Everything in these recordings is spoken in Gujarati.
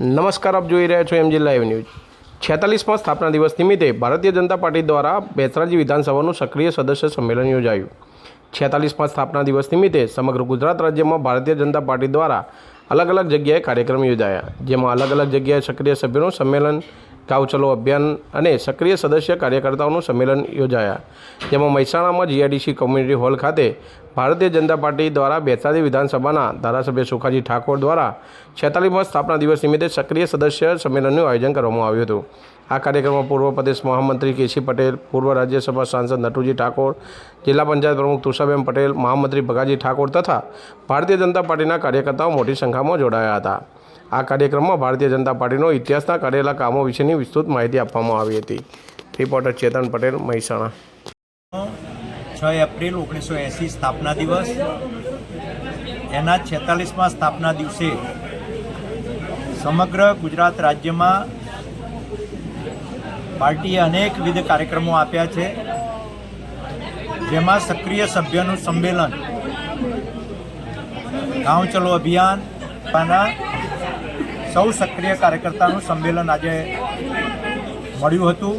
નમસ્કાર, આપ જોઈ રહ્યા છો એમજી લાઈવ ન્યૂઝ. છેતાલીસમાં સ્થાપના દિવસ નિમિત્તે ભારતીય જનતા પાર્ટી દ્વારા બેચરાજી વિધાનસભાનું સક્રિય સદસ્ય સંમેલન યોજાયું. છેતાલીસમાં સ્થાપના દિવસ નિમિત્તે સમગ્ર ગુજરાત રાજ્યમાં ભારતીય જનતા પાર્ટી દ્વારા અલગ અલગ જગ્યાએ કાર્યક્રમ યોજાયા, જેમાં અલગ અલગ જગ્યાએ સક્રિય સભ્યોનું સંમેલન ગાંવ ચલો અભિયાન અને સક્રિય સદસ્ય કાર્યકર્તાઓનું સંમેલન યોજાયા. જેમાં મહેસાણામાં જીઆઈડીસી કોમ્યુનિટી હોલ ખાતે ભારતીય જનતા પાર્ટી દ્વારા બેતાલી વિધાનસભાના ધારાસભ્ય સુખાજી ઠાકોર દ્વારા છેતાલીસમાં સ્થાપના દિવસ નિમિત્તે સક્રિય સદસ્ય સંમેલનનું આયોજન કરવામાં આવ્યું હતું. આ કાર્યક્રમમાં પૂર્વ પ્રદેશ મહામંત્રી કેસી પટેલ, પૂર્વ રાજ્યસભા સાંસદ નટુજી ઠાકોર, જિલ્લા પંચાયત પ્રમુખ તુષાબેન પટેલ, મહામંત્રી ભગાજી ઠાકોર તથા ભારતીય જનતા પાર્ટીના કાર્યકર્તાઓ મોટી સંખ્યામાં જોડાયા હતા. આ કાર્યક્રમમાં ભારતીય જનતા પાર્ટીનો ઇતિહાસના કરેલા કામો વિશેની વિસ્તૃત માહિતી આપવામાં આવી હતી. રિપોર્ટર ચેતન પટેલ, મહેસાણા. છ એપ્રિલ ઓગણીસો એંસી સ્થાપના દિવસ. એના છેતાલીસમાં સ્થાપના દિવસે સમગ્ર ગુજરાત રાજ્યમાં પાર્ટીએ અનેકવિધ કાર્યક્રમો આપ્યા છે. જેમાં સક્રિય સભ્યનું સંમેલન ગાંવ ચલો અભિયાન, પાના સૌ સક્રિય કાર્યકર્તાનું સંમેલન આજે મળ્યું હતું.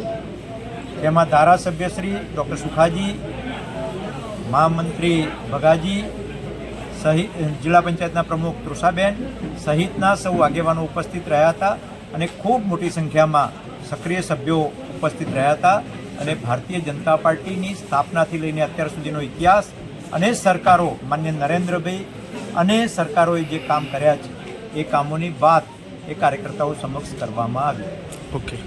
તેમાં ધારાસભ્ય શ્રી ડૉક્ટર સુખાજી, મહામંત્રી ભગાજી, સહિત જિલ્લા પંચાયતના પ્રમુખ તૃષાબેન સહિતના સૌ આગેવાનો ઉપસ્થિત રહ્યા હતા અને ખૂબ મોટી સંખ્યામાં સક્રિય સભ્યો ઉપસ્થિત રહ્યા હતા અને ભારતીય જનતા પાર્ટીની સ્થાપનાથી લઈને અત્યાર સુધીનો ઇતિહાસ અને સરકારો માન્ય નરેન્દ્રભાઈ અને સરકારોએ જે કામ કર્યા છે, એ કામોની વાત એ કાર્યકર્તાઓ સમક્ષ કરવામાં આવી. ઓકે